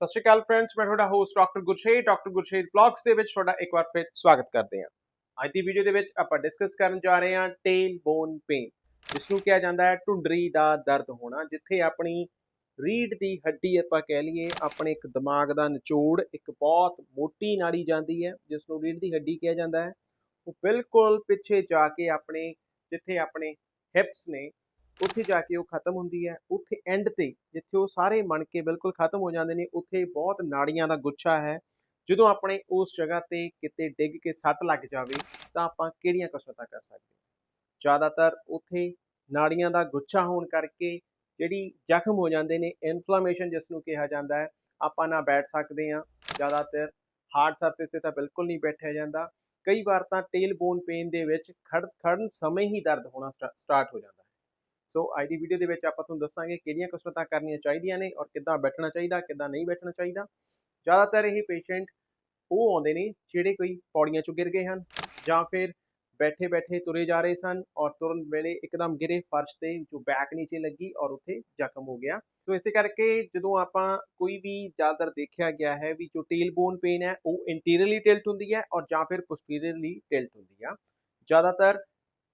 ਸਤਿ ਸ਼੍ਰੀ ਅਕਾਲ ਫਰੈਂਡਸ ਮੈਂ ਤੁਹਾਡਾ host doctor Gursher doctor Gursher blogs ਦੇ ਵਿੱਚ ਤੁਹਾਡਾ ਇੱਕ ਵਾਰ ਫਿਰ ਸਵਾਗਤ ਕਰਦੇ ਹਾਂ। ਅੱਜ ਦੀ ਵੀਡੀਓ ਦੇ ਵਿੱਚ ਆਪਾਂ ਡਿਸਕਸ ਕਰਨ ਜਾ ਰਹੇ ਹਾਂ ਟੇਲ ਬੋਨ ਪੇਨ ਜਿਸ ਨੂੰ ਕਿਹਾ ਜਾਂਦਾ ਹੈ ਢੁੰਡਰੀ ਦਾ ਦਰਦ ਹੋਣਾ, ਜਿੱਥੇ ਆਪਣੀ ਰੀੜ ਦੀ ਹੱਡੀ ਆਪਾਂ ਕਹਿ ਲਈਏ, ਆਪਣੇ ਇੱਕ ਦਿਮਾਗ ਦਾ ਨਿਚੋੜ, ਇੱਕ ਬਹੁਤ ਮੋਟੀ ਨਾੜੀ ਜਾਂਦੀ ਹੈ ਜਿਸ ਨੂੰ ਰੀੜ ਦੀ ਹੱਡੀ ਕਿਹਾ ਜਾਂਦਾ ਹੈ। ਉਹ ਬਿਲਕੁਲ ਪਿੱਛੇ ਜਾ ਕੇ ਆਪਣੇ, ਜਿੱਥੇ ਆਪਣੇ ਹਿਪਸ ਨੇ ਉੱਥੇ ਜਾ ਕੇ ਉਹ ਖਤਮ ਹੁੰਦੀ ਹੈ, ਉੱਥੇ ਐਂਡ ਤੇ ਜਿੱਥੇ ਉਹ ਸਾਰੇ ਮਣ ਕੇ ਬਿਲਕੁਲ ਖਤਮ ਹੋ ਜਾਂਦੇ ਨੇ, ਉੱਥੇ ਬਹੁਤ ਨਾੜੀਆਂ ਦਾ ਗੁੱਛਾ ਹੈ। ਜਦੋਂ ਆਪਣੇ ਉਸ ਜਗ੍ਹਾ ਤੇ ਕਿਤੇ ਡਿੱਗ ਕੇ ਸੱਟ ਲੱਗ ਜਾਵੇ, ਤਾਂ ਆਪਾਂ ਕਿਹੜੀਆਂ ਕਸਰਤਾਂ ਕਰ ਸਕਦੇ ਹਾਂ? ਜ਼ਿਆਦਾਤਰ ਉੱਥੇ ਨਾੜੀਆਂ ਦਾ ਗੁੱਛਾ ਹੋਣ ਕਰਕੇ ਜਿਹੜੀ ਜ਼ਖਮ ਹੋ ਜਾਂਦੇ ਨੇ ਇਨਫਲੇਮੇਸ਼ਨ ਜਿਸ ਨੂੰ ਕਿਹਾ ਜਾਂਦਾ ਹੈ, ਆਪਾਂ ਨਾ ਬੈਠ ਸਕਦੇ ਹਾਂ। ਜ਼ਿਆਦਾਤਰ ਹਾਰਡ ਸਰਫੇਸ ਤੇ ਤਾਂ ਬਿਲਕੁਲ ਨਹੀਂ ਬੈਠਿਆ ਜਾਂਦਾ। ਕਈ ਵਾਰ ਤਾਂ ਟੇਲ ਬੋਨ ਪੇਨ ਦੇ ਵਿੱਚ ਖੜ ਖੜਨ ਸਮੇਂ ਹੀ ਦਰਦ ਹੋਣਾ ਸਟਾਰਟ ਹੋ ਜਾਂਦਾ। ਸੋ ਅੱਜ ਦੀ ਵੀਡੀਓ ਦੇ ਵਿੱਚ ਆਪਾਂ ਤੁਹਾਨੂੰ ਦੱਸਾਂਗੇ ਕਿਹੜੀਆਂ ਕਸਰਤਾਂ ਕਰਨੀਆਂ ਚਾਹੀਦੀਆਂ ਨੇ ਔਰ ਕਿੱਦਾਂ ਬੈਠਣਾ ਚਾਹੀਦਾ, ਕਿੱਦਾਂ ਨਹੀਂ ਬੈਠਣਾ ਚਾਹੀਦਾ। ਜ਼ਿਆਦਾਤਰ ਇਹ ਪੇਸ਼ੈਂਟ ਉਹ ਆਉਂਦੇ ਨੇ ਜਿਹੜੇ ਕੋਈ ਪੌੜੀਆਂ ਚੋਂ ਗਿਰ ਗਏ ਹਨ ਜਾਂ ਫਿਰ ਬੈਠੇ ਬੈਠੇ ਤੁਰੇ ਜਾ ਰਹੇ ਸਨ ਔਰ ਤੁਰਨ ਵੇਲੇ ਇੱਕਦਮ ਗਿਰੇ ਫਰਸ਼ ਤੇ ਜੋ ਬੈਕ ਨੀਚੇ ਲੱਗੀ ਔਰ ਉੱਥੇ ਜ਼ਖਮ ਹੋ ਗਿਆ। ਸੋ ਇਸੇ ਕਰਕੇ ਜਦੋਂ ਆਪਾਂ ਕੋਈ ਵੀ ਜ਼ਿਆਦਾਤਰ ਦੇਖਿਆ ਗਿਆ ਹੈ ਵੀ ਜੋ ਟੇਲ ਬੋਨ ਪੇਨ ਹੈ ਉਹ ਇੰਟੀਰੀਅਰਲੀ ਟਿਲਟ ਹੁੰਦੀ ਹੈ ਔਰ ਜਾਂ ਫਿਰ ਪੋਸਟੀਰੀਅਰਲੀ ਟਿਲਟ ਹੁੰਦੀ ਆ। ਜ਼ਿਆਦਾਤਰ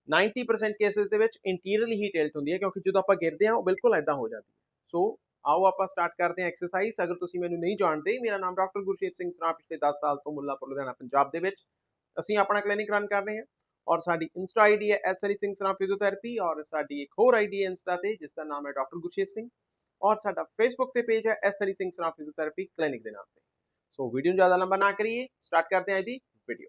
90% ਕੇਸਿਸ ਦੇ ਵਿੱਚ ਇੰਟੀਰੀਅਰਲੀ ਹੀ ਟਿਲਟ ਹੁੰਦੀ ਹੈ, ਕਿਉਂਕਿ ਜਦੋਂ ਆਪਾਂ ਗਿਰਦੇ ਹਾਂ, ਉਹ ਬਿਲਕੁਲ ਐਦਾਂ ਹੋ ਜਾਂਦੀ ਹੈ। ਸੋ ਆਓ ਆਪਾਂ ਸਟਾਰਟ ਕਰਦੇ ਹਾਂ ਐਕਸਰਸਾਈਜ਼ ਅਗਰ ਤੁਸੀਂ ਮੈਨੂੰ ਨਹੀਂ ਜਾਣਦੇ, ਮੇਰਾ ਨਾਮ ਡਾਕਟਰ ਗੁਰਸ਼ੇਤ ਸਿੰਘ ਸਰਾ ਪਿਛਲੇ 10 ਸਾਲ ਤੋਂ ਮੁੱਲਾਪੁਰ, ਲੁਧਿਆਣਾ, ਪੰਜਾਬ ਦੇ ਵਿੱਚ। ਅਸੀਂ ਆਪਣਾ ਕਲੀਨਿਕ ਰਨ ਕਰ ਰਹੇ ਹਾਂ। ਔਰ ਸਾਡੀ ਇੰਸਟਾ ਆਈਡੀ ਹੈ ਐਸਰੀ ਸਿੰਘ ਸਰਾ ਫਿਜ਼ੀਓਥੈਰੇਪੀ ਔਰ ਸਾਡੀ ਇੱਕ ਹੋਰ ਆਈਡੀ ਹੈ ਇੰਸਟਾ ਤੇ, ਜਿਸ ਦਾ ਨਾਮ ਹੈ ਡਾਕਟਰ ਗੁਰਸ਼ੇਤ ਸਿੰਘ। ਔਰ ਸਾਡਾ ਫੇਸਬੁੱਕ ਤੇ ਪੇਜ ਹੈ ਐਸਰੀ ਸਿੰਘ ਸਰਾ ਫਿਜ਼ੀਓਥੈਰੇਪੀ ਕਲੀਨਿਕ ਦੇ ਨਾਮ ਤੇ। ਸੋ ਵੀਡੀਓ ਨੂੰ ਜ਼ਿਆਦਾ ਲੰਬਾ ਨਾ ਕਰੀਏ। ਸਟਾਰਟ ਕਰਦੇ ਹਾਂ ਅੱਜ ਵੀਡੀਓ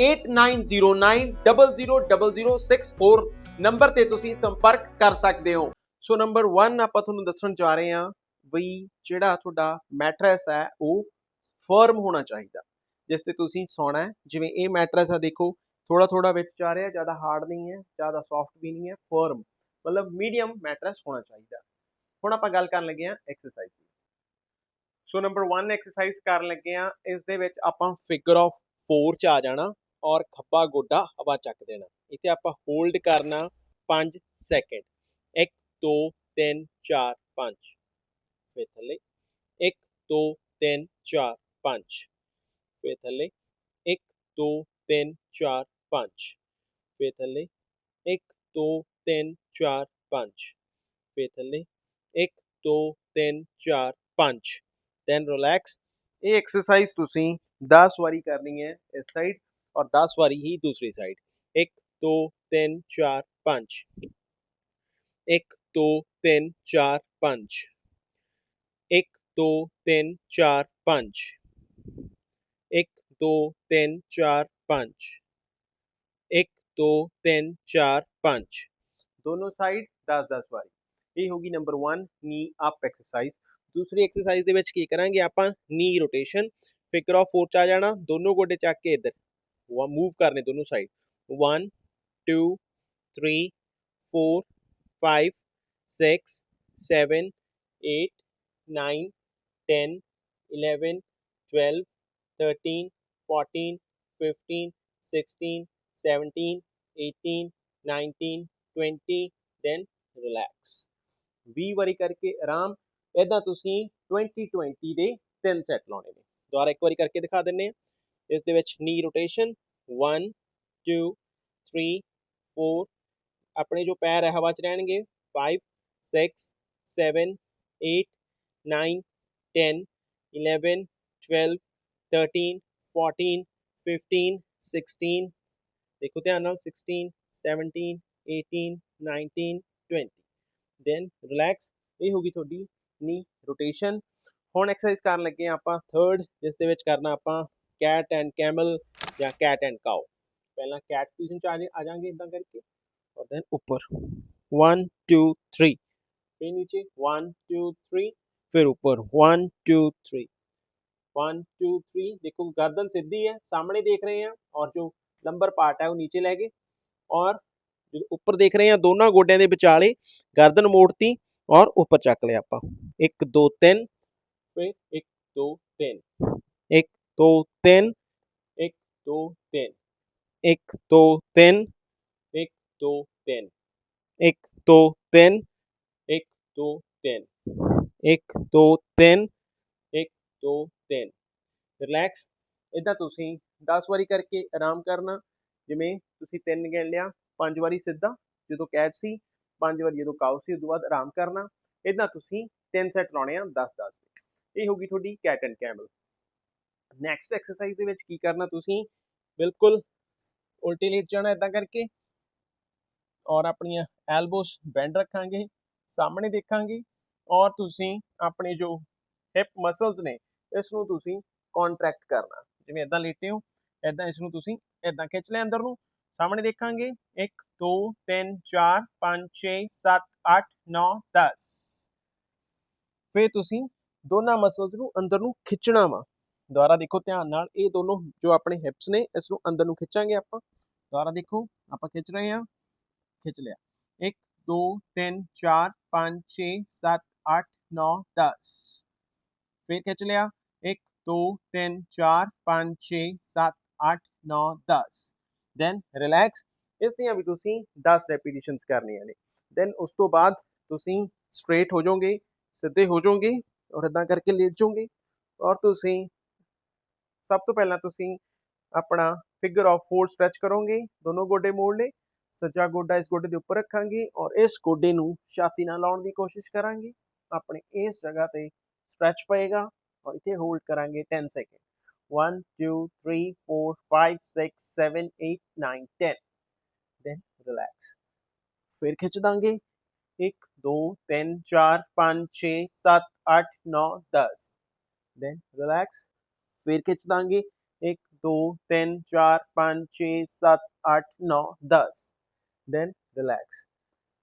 8909000064 ਨੰਬਰ ਤੇ ਤੁਸੀਂ ਸੰਪਰਕ ਕਰ ਸਕਦੇ ਹੋ। ਸੋ ਨੰਬਰ 1 ਆਪਾਂ ਤੁਹਾਨੂੰ ਦੱਸਣ ਜਾ ਰਹੇ ਹਾਂ ਵੀ ਜਿਹੜਾ ਤੁਹਾਡਾ ਮੈਟਰੈਸ ਹੈ, ਉਹ ਫਰਮ ਹੋਣਾ ਚਾਹੀਦਾ। ਜਿਸ ਤੇ ਤੁਸੀਂ ਸੌਣਾ ਹੈ। ਜਿਵੇਂ ਇਹ ਮੈਟਰੈਸ ਆ, ਦੇਖੋ ਥੋੜਾ ਥੋੜਾ ਵਿੱਚ ਜਾ ਰਿਹਾ, ਜ਼ਿਆਦਾ ਹਾਰਡ ਨਹੀਂ ਹੈ, ਜ਼ਿਆਦਾ ਸੌਫਟ ਵੀ ਨਹੀਂ ਹੈ ਫਰਮ ਮਤਲਬ ਮੀਡੀਅਮ ਮੈਟਰੈਸ ਹੋਣਾ ਚਾਹੀਦਾ। ਹੁਣ ਆਪਾਂ ਗੱਲ ਕਰਨ ਲੱਗੇ ਹਾਂ ਐਕਸਰਸਾਈਜ਼ ਦੀ। ਸੋ ਨੰਬਰ 1 ਐਕਸਰਸਾਈਜ਼ ਕਰਨ ਲੱਗੇ ਹਾਂ। ਇਸ ਦੇ ਵਿੱਚ ਆਪਾਂ ਫਿਗਰ ਆਫ 4 ਚ ਆ ਜਾਣਾ। ਔਰ ਖੱਬਾ ਗੋਡਾ ਹਵਾ ਚੱਕ ਦੇਣਾ ਇੱਥੇ ਆਪਾਂ ਹੋਲਡ ਕਰਨਾ 5 ਸੈਕਿੰਡ 1 2 3 4 5 ਫਿਰ ਥੱਲੇ 1 2 3 4 5 ਫਿਰ ਥੱਲੇ 1 2 3 4 5 ਫਿਰ ਥੱਲੇ 1 2 3 4 5 ਫਿਰ ਥੱਲੇ 1 2 3 4 5 ਦੈਨ ਰਿਲੈਕਸ ਇਹ ਐਕਸਰਸਾਈਜ਼ ਤੁਸੀਂ 10 ਵਾਰੀ ਕਰਨੀ ਹੈ ਇਸ ਸਾਈਡ और 10 वारी ही दूसरी साइड एक दो तीन चार पाँच एक दो तीन चार पाँच एक दो तीन चार पाँच एक दो तीन चार पाँच एक दो तीन चार पाँच दोनों साइड 10 10 ਵਾਰੀ ਇਹ ਹੋਗੀ ਨੰਬਰ 1 ਨੀ ਅਪ ਐਕਸਰਸਾਈਜ਼ ਦੂਸਰੀ ਐਕਸਰਸਾਈਜ਼ ਦੇ ਵਿੱਚ ਕੀ ਕਰਾਂਗੇ ਆਪਾਂ ਨੀ ਰੋਟੇਸ਼ਨ ਫਿਕਰ ਆਫ 4 ਚ ਆ ਜਾਣਾ ਦੋਨੋਂ ਗੋਡੇ ਚੱਕ ਕੇ ਇੱਧਰ मूव करने दोनों side one two three four five six seven eight nine ten eleven twelve thirteen fourteen fifteen sixteen seventeen eighteen nineteen twenty then relax 20 ਵਾਰੀ ਕਰਕੇ ਆਰਾਮ ਇਦਾਂ ਤੁਸੀਂ 20 20 ਦੇ ਤਿੰਨ ਸੈੱਟ ਲਾਉਣੇ ਨੇ ਦੁਬਾਰਾ ਇੱਕ ਵਾਰੀ ਕਰਕੇ ਦਿਖਾ ਦਿੰਨੇ ਆ ਇਸ ਦੇ ਵਿੱਚ ਨੀ ਰੋਟੇਸ਼ਨ 1 2 3 4 ਆਪਣੇ ਜੋ ਪੈਰ ਹੈ ਹਵਾ 'ਚ ਰਹਿਣਗੇ 5 6 7 8 9 10 11 12 13 14 15 16 ਦੇਖੋ ਧਿਆਨ ਨਾਲ 16 17 18 19 20 ਦੈਨ ਰਿਲੈਕਸ ਇਹ ਹੋਗੀ ਤੁਹਾਡੀ ਨੀ ਰੋਟੇਸ਼ਨ ਹੁਣ ਐਕਸਰਸਾਈਜ਼ ਕਰਨ ਲੱਗੇ ਆ ਆਪਾਂ ਥਰਡ ਜਿਸ ਦੇ ਵਿੱਚ ਕਰਨਾ ਆਪਾਂ ਕੈਟ ਐਂਡ ਕੈਮਲ ਜਾਂ ਕੈਟ ਐਂਡ ਕਾਓ ਪਹਿਲਾਂ ਕੈਟ ਪੋਜੀਸ਼ਨ ਚ ਆ ਜਾਾਂਗੇ ਇਦਾਂ ਕਰਕੇ ਔਰ ਦੈਨ ਉੱਪਰ 1 2 3 ਫਿਰ ਨੀਚੇ 1 2 3 ਫਿਰ ਉੱਪਰ 1 2 3 1 2 3 देखो गर्दन सीधी है सामने देख रहे हैं और जो लंबर पार्ट है वो नीचे ले गए और जो ऊपर देख रहे हैं दोनों गोड्या के विचाले गर्दन मोड़ती और ऊपर चक लिया आप एक दो तीन फिर एक दो तीन एक 2 3 1 2 3 1 2 3 1 2 3 1 2 3 1 2 3 1 2 3 1 2 3 ਰਿਲੈਕਸ ਇਦਾਂ ਤੁਸੀਂ 10 ਵਾਰੀ ਕਰਕੇ ਆਰਾਮ ਕਰਨਾ। ਜਿਵੇਂ ਤੁਸੀਂ ਤਿੰਨ ਗਿਣ ਲਿਆ, ਪੰਜ ਵਾਰੀ ਸਿੱਧਾ, ਜਦੋਂ ਕੈਚ ਸੀ, ਪੰਜ ਵਾਰੀ ਜਦੋਂ ਕਾਉ ਸੀ, ਉਦੋਂ ਬਾਅਦ ਆਰਾਮ ਕਰਨਾ। ਇਦਾਂ ਤੁਸੀਂ ਤਿੰਨ ਸੈੱਟ ਲਾਉਣੇ ਆ 10 10 ਦੇ। ਇਹ ਹੋਗੀ ਤੁਹਾਡੀ cat and camel next exercise ਦੇ ਵਿੱਚ ਕੀ ਕਰਨਾ ਤੁਸੀਂ? ਬਿਲਕੁਲ ਉਲਟੇ ਲੇਟ ਜਾਣਾ ਇਦਾਂ ਕਰਕੇ ਔਰ ਆਪਣੀਆਂ ਐਲਬੋਸ ਬੈਂਡ ਰੱਖਾਂਗੇ, ਸਾਹਮਣੇ ਦੇਖਾਂਗੇ ਔਰ ਤੁਸੀਂ ਆਪਣੇ ਜੋ ਹਿਪ ਮਸਲਸ ਨੇ, ਇਸ ਨੂੰ ਤੁਸੀਂ ਕੰਟਰੈਕਟ ਕਰਨਾ। ਜਿਵੇਂ ਇਦਾਂ ਲੇਟੇ ਹੋ ਇਦਾਂ ਇਸ ਨੂੰ ਤੁਸੀਂ ਇਦਾਂ ਖਿੱਚ ਲਿਆ ਅੰਦਰ ਨੂੰ, ਸਾਹਮਣੇ ਦੇਖਾਂਗੇ 1 2 3 4 5 6 7 8 9 10 ਫਿਰ ਤੁਸੀਂ ਦੋਨਾਂ ਮਸਲਸ ਨੂੰ ਅੰਦਰ ਨੂੰ ਖਿੱਚਣਾ ਵਾ। ਦੁਬਾਰਾ ਦੇਖੋ ਧਿਆਨ ਨਾਲ, ਇਹ ਦੋਨੋਂ ਜੋ ਆਪਣੇ ਹਿਪਸ ਨੇ, ਇਸ ਨੂੰ ਅੰਦਰ ਨੂੰ ਖਿੱਚਾਂਗੇ ਆਪਾਂ। ਦੁਬਾਰਾ ਦੇਖੋ, ਆਪਾਂ ਖਿੱਚ ਰਹੇ ਹਾਂ, ਖਿੱਚ ਲਿਆ। 1 2 3 4 5 6 7 8 9 10 ਫਿਰ ਖਿੱਚ ਲਿਆ। 1 2 3 4 5 6 7 8 9 10 ਦੈਨ ਰਿਲੈਕਸ ਇਸ ਦੀਆਂ ਵੀ ਤੁਸੀਂ 10 ਰੈਪੀਟੀਸ਼ਨਸ ਕਰਨੀਆਂ ਨੇ। ਦੈਨ ਉਸ ਤੋਂ ਬਾਅਦ ਤੁਸੀਂ ਸਟ੍ਰੇਟ ਹੋ ਜਾਓਗੇ, ਸਿੱਧੇ ਹੋ ਜਾਓਗੇ ਔਰ ਇਦਾਂ ਕਰਕੇ ਲੇਟ ਜਾਓਗੇ ਔਰ ਤੁਸੀਂ ਸਭ ਤੋਂ ਪਹਿਲਾਂ ਤੁਸੀਂ ਆਪਣਾ ਫਿਗਰ ਆਫ 4 ਸਟ੍ਰੈਚ ਕਰੋਗੇ ਦੋਨੋਂ ਗੋਡੇ ਮੋੜ ਲਏ ਸੱਜਾ ਗੋਡਾ ਇਸ ਗੋਡੇ ਦੇ ਉੱਪਰ ਰੱਖਾਂਗੇ ਔਰ ਇਸ ਗੋਡੇ ਨੂੰ ਛਾਤੀ ਨਾਲ ਲਾਉਣ ਦੀ ਕੋਸ਼ਿਸ਼ ਕਰਾਂਗੇ ਆਪਣੇ ਇਸ ਜਗ੍ਹਾ ਤੇ ਸਟ੍ਰੈਚ ਪਏਗਾ ਔਰ ਇੱਥੇ ਹੋਲਡ ਕਰਾਂਗੇ 10 ਸੈਕਿੰਡ 1 2 3 4 5 6 7 8 9 10 ਦੈਨ ਰਿਲੈਕਸ ਫਿਰ ਖਿੱਚ ਦਾਂਗੇ 1 2 3 4 5 6 7 8 9 10 ਦੈਨ ਰਿਲੈਕਸ ਫਿਰ ਖਿੱਚ ਦਾਂਗੇ 1 2 3 4 5 6 7 8 9 10 ਦੈਨ ਰਿਲੈਕਸ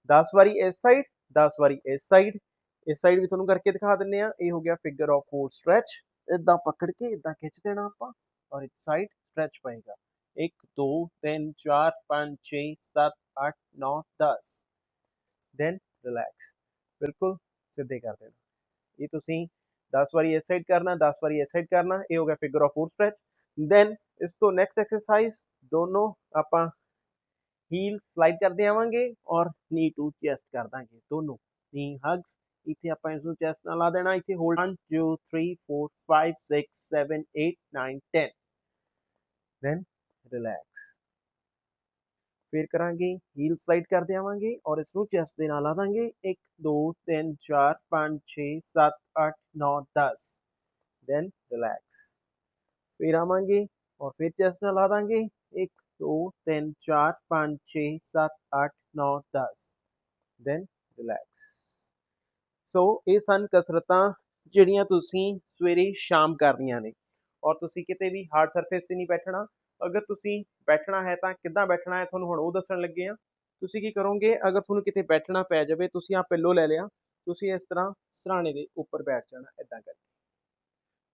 10 ਵਾਰੀ ਇਸ ਸਾਈਡ 10 ਵਾਰੀ ਇਸ ਸਾਈਡ ਇਸ ਸਾਈਡ ਵੀ ਤੁਹਾਨੂੰ ਕਰਕੇ ਦਿਖਾ ਦਿੰਨੇ ਆ ਇਹ ਹੋ ਗਿਆ ਫਿਗਰ ਆਫ 4 ਸਟ੍ਰੈਚ ਇਦਾਂ ਪਕੜ ਕੇ ਇਦਾਂ ਖਿੱਚ ਦੇਣਾ ਆਪਾਂ ਔਰ ਇੱਕ ਸਾਈਡ ਸਟ੍ਰੈਚ ਪਏਗਾ 1 2 3 4 5 6 7 8 9 10 ਦੈਨ ਰਿਲੈਕਸ ਬਿਲਕੁਲ ਸਿੱਧੇ ਕਰ ਦੇਣਾ ਇਹ ਤੁਸੀਂ 10 ਵਾਰੀ ਇਸ ਸਾਈਡ ਕਰਨਾ 10 ਵਾਰੀ ਇਸ ਸਾਈਡ ਕਰਨਾ ਇਹ ਹੋ ਗਿਆ ਫਿਗਰ ਆਫ 4 ਸਟ੍ਰੈਚ ਦੈਨ ਇਸ ਤੋਂ ਨੈਕਸਟ ਐਕਸਰਸਾਈਜ਼ ਦੋਨੋਂ ਆਪਾਂ ਹੀਲ ਸਲਾਈਡ ਕਰਦੇ ਆਵਾਂਗੇ ਔਰ ਨੀ ਟੂ ਚੈਸਟ ਕਰ ਦਾਂਗੇ ਦੋਨੋਂ ਨੀ ਹਗਸ ਇੱਥੇ ਆਪਾਂ ਇਸ ਨੂੰ ਚੈਸਟ ਨਾਲ ਲਾ ਦੇਣਾ ਇੱਥੇ ਹੋਲਡ 1 2 3 4 5 6 7 8 9 10 ਦੈਨ ਰਿਲੈਕਸ ਫਿਰ ਕਰਾਂਗੇ ਹੀਲ ਸਲਾਈਡ ਕਰਦੇ ਆਵਾਂਗੇ ਔਰ ਇਸ ਨੂੰ ਚੈਸਟ ਦੇ ਨਾਲ ਲਾ ਦਾਂਗੇ। 1 2 3 4 5 6 7 8 9 10 ਦੈਨ ਰਿਲੈਕਸ ਫਿਰ ਆਵਾਂਗੇ ਔਰ ਫਿਰ ਚੈਸਟ ਨਾਲ ਲਾ ਦਾਂਗੇ। 1 2 3 4 5 6 7 8 9 10 ਦੈਨ ਰਿਲੈਕਸ ਸੋ ਇਹ ਸਨ ਕਸਰਤਾਂ ਜਿਹੜੀਆਂ ਤੁਸੀਂ ਸਵੇਰੇ ਸ਼ਾਮ ਕਰਨੀਆਂ ਨੇ। ਔਰ ਤੁਸੀਂ ਕਿਤੇ ਵੀ ਹਾਰਡ ਸਰਫੇਸ ਤੇ ਨਹੀਂ ਬੈਠਣਾ। ਅਗਰ ਤੁਸੀਂ ਬੈਠਣਾ ਹੈ ਤਾਂ ਕਿੱਦਾਂ ਬੈਠਣਾ ਹੈ, ਤੁਹਾਨੂੰ ਹੁਣ ਉਹ ਦੱਸਣ ਲੱਗੇ ਆ ਤੁਸੀਂ ਕੀ ਕਰੋਗੇ, ਅਗਰ ਤੁਹਾਨੂੰ ਕਿਤੇ ਬੈਠਣਾ ਪੈ ਜਾਵੇ, ਤੁਸੀਂ ਆ ਪਿੱਲੋ ਲੈ ਲਿਆ, ਤੁਸੀਂ ਇਸ ਤਰ੍ਹਾਂ ਸਰਾਣੇ ਦੇ ਉੱਪਰ ਬੈਠ ਜਾਣਾ ਇਦਾਂ ਕਰਕੇ।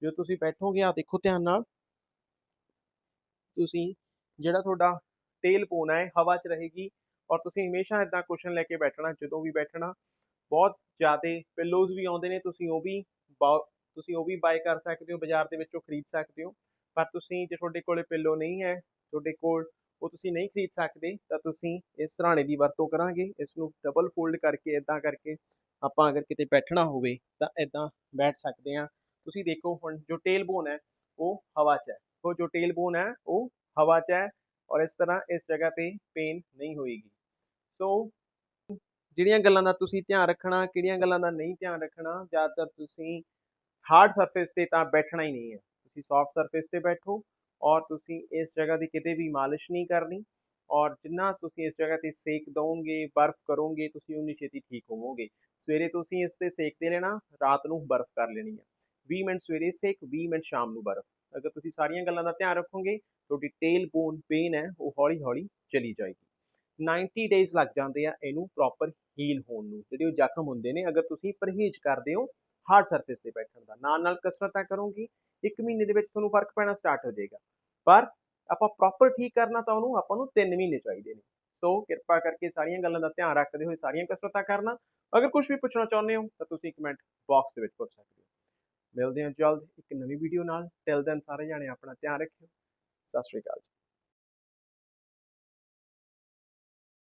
ਜੋ ਤੁਸੀਂ ਬੈਠੋਗੇ ਆ ਦੇਖੋ ਧਿਆਨ ਨਾਲ। ਤੁਸੀਂ ਜਿਹੜਾ ਤੁਹਾਡਾ ਟੇਲ ਪੋਨਾ ਹੈ, ਹਵਾ 'ਚ ਰਹੇਗੀ ਔਰ ਤੁਸੀਂ ਹਮੇਸ਼ਾ ਇਦਾਂ ਕੁਸ਼ਨ ਲੈ ਕੇ ਬੈਠਣਾ, ਜਦੋਂ ਵੀ ਬੈਠਣਾ। ਬਹੁਤ ਜ਼ਿਆਦੇ ਪਿੱਲੋਜ਼ ਵੀ ਆਉਂਦੇ ਨੇ, ਤੁਸੀਂ ਉਹ ਵੀ ਤੁਸੀਂ ਉਹ ਵੀ ਬਾਏ ਕਰ ਸਕਦੇ ਹੋ, ਬਾਜ਼ਾਰ ਦੇ ਵਿੱਚੋਂ ਖਰੀਦ ਸਕਦੇ ਹੋ। ਪਰ ਤੁਸੀਂ ਜੇ ਤੁਹਾਡੇ ਕੋਲੇ ਪਿੱਲੋ ਨਹੀਂ ਹੈ, ਤੁਹਾਡੇ ਕੋਲ ਉਹ ਤੁਸੀਂ ਨਹੀਂ ਖਰੀਦ ਸਕਦੇ, ਤਾਂ ਤੁਸੀਂ ਇਸ ਸਰਾਣੇ ਦੀ ਵਰਤੋਂ ਕਰਾਂਗੇ। ਇਸ ਨੂੰ ਡਬਲ ਫੋਲਡ ਕਰਕੇ ਇਦਾਂ ਕਰਕੇ ਆਪਾਂ ਅਗਰ ਕਿਤੇ ਬੈਠਣਾ ਹੋਵੇ, ਤਾਂ ਇਦਾਂ ਬੈਠ ਸਕਦੇ ਆ ਤੁਸੀਂ ਦੇਖੋ ਹੁਣ ਜੋ ਟੇਲ ਬੋਨ ਹੈ, ਉਹ ਹਵਾ 'ਚ ਹੈ। ਉਹ ਜੋ ਟੇਲ ਬੋਨ ਹੈ, ਉਹ ਹਵਾ 'ਚ ਹੈ ਔਰ ਇਸ ਤਰ੍ਹਾਂ ਇਸ ਜਗ੍ਹਾ ਤੇ ਪੇਨ ਨਹੀਂ ਹੋਏਗੀ। ਸੋ ਜਿਹੜੀਆਂ ਗੱਲਾਂ ਦਾ ਤੁਸੀਂ ਧਿਆਨ ਰੱਖਣਾ, ਕਿਹੜੀਆਂ ਗੱਲਾਂ ਦਾ ਨਹੀਂ ਧਿਆਨ ਰੱਖਣਾ, ਜ਼ਿਆਦਾਤਰ ਤੁਸੀਂ ਹਾਰਡ ਸਰਫੇਸ ਤੇ ਤਾਂ ਬੈਠਣਾ ਹੀ ਨਹੀਂ ਹੈ। ਤੁਸੀਂ ਸੌਫਟ ਸਰਫੇਸ ਤੇ ਬੈਠੋ ਔਰ ਤੁਸੀਂ ਇਸ ਜਗ੍ਹਾ ਦੀ ਕਿਤੇ ਵੀ ਮਾਲਿਸ਼ ਨਹੀਂ ਕਰਨੀ ਔਰ ਜਿੰਨਾ ਤੁਸੀਂ ਇਸ ਜਗ੍ਹਾ ਤੇ ਸੇਕ ਦਵੋਗੇ, ਬਰਫ਼ ਕਰੋਗੇ, ਤੁਸੀਂ ਉਨੀ ਛੇਤੀ ਠੀਕ ਹੋਵੋਗੇ। ਸਵੇਰੇ ਤੁਸੀਂ ਇਸ ਤੇ ਸੇਕ ਦੇ ਲੈਣਾ, ਰਾਤ ਨੂੰ ਬਰਫ਼ ਕਰ ਲੈਣੀ ਹੈ 20 ਮਿੰਟ ਸਵੇਰੇ ਸੇਕ 20 ਮਿੰਟ ਸ਼ਾਮ ਨੂੰ ਬਰਫ਼। ਅਗਰ ਤੁਸੀਂ ਸਾਰੀਆਂ ਗੱਲਾਂ ਦਾ ਧਿਆਨ ਰੱਖੋਗੇ, ਤੁਹਾਡੀ ਟੇਲ ਬੋਨ ਪੇਨ ਹੈ, ਉਹ ਹੌਲੀ ਹੌਲੀ ਚਲੀ ਜਾਏਗੀ। 90 ਡੇਜ਼ ਲੱਗ ਜਾਂਦੇ ਆ ਇਹਨੂੰ ਪ੍ਰੋਪਰ ਹੀਲ ਹੋਣ ਨੂੰ। ਜਿਹੜੇ ਉਹ ਜ਼ਖਮ ਹੁੰਦੇ ਨੇ, ਅਗਰ ਤੁਸੀਂ ਪਰਹੇਜ਼ ਕਰਦੇ ਹੋ ਹਾਰਡ ਸਰਫੇਸ ਤੇ ਬੈਠਣ ਦਾ। ਨਾਲ ਨਾਲ ਕਸਰਤਾਂ ਕਰੋਗੇ ਇੱਕ ਮਹੀਨੇ ਦੇ ਵਿੱਚ ਤੁਹਾਨੂੰ ਫ਼ਰਕ ਪੈਣਾ ਸਟਾਰਟ ਹੋ ਜਾਏਗਾ। ਪਰ ਆਪਾਂ ਪ੍ਰੋਪਰ ਠੀਕ ਕਰਨਾ ਤਾਂ ਉਹਨੂੰ ਆਪਾਂ ਨੂੰ 3 ਮਹੀਨੇ ਚਾਹੀਦੇ ਨੇ। ਸੋ ਕਿਰਪਾ ਕਰਕੇ ਸਾਰੀਆਂ ਗੱਲਾਂ ਦਾ ਧਿਆਨ ਰੱਖਦੇ ਹੋਏ ਸਾਰੀਆਂ ਕਸਰਤਾਂ ਕਰਨਾ। ਅਗਰ ਕੁਝ ਵੀ ਪੁੱਛਣਾ ਚਾਹੁੰਦੇ ਹੋ ਤਾਂ ਤੁਸੀਂ ਕਮੈਂਟ ਬਾਕਸ ਦੇ ਵਿੱਚ ਪੁੱਛ ਸਕਦੇ ਹੋ। ਮਿਲਦੇ ਹਾਂ ਜਲਦ ਇੱਕ ਨਵੀਂ ਵੀਡੀਓ ਨਾਲ। ਟਿਲ ਦੈਨ ਸਾਰੇ ਜਾਣੇ ਆਪਣਾ ਧਿਆਨ ਰੱਖਿਓ। ਸਤਿ ਸ਼੍ਰੀ ਅਕਾਲ ਜੀ।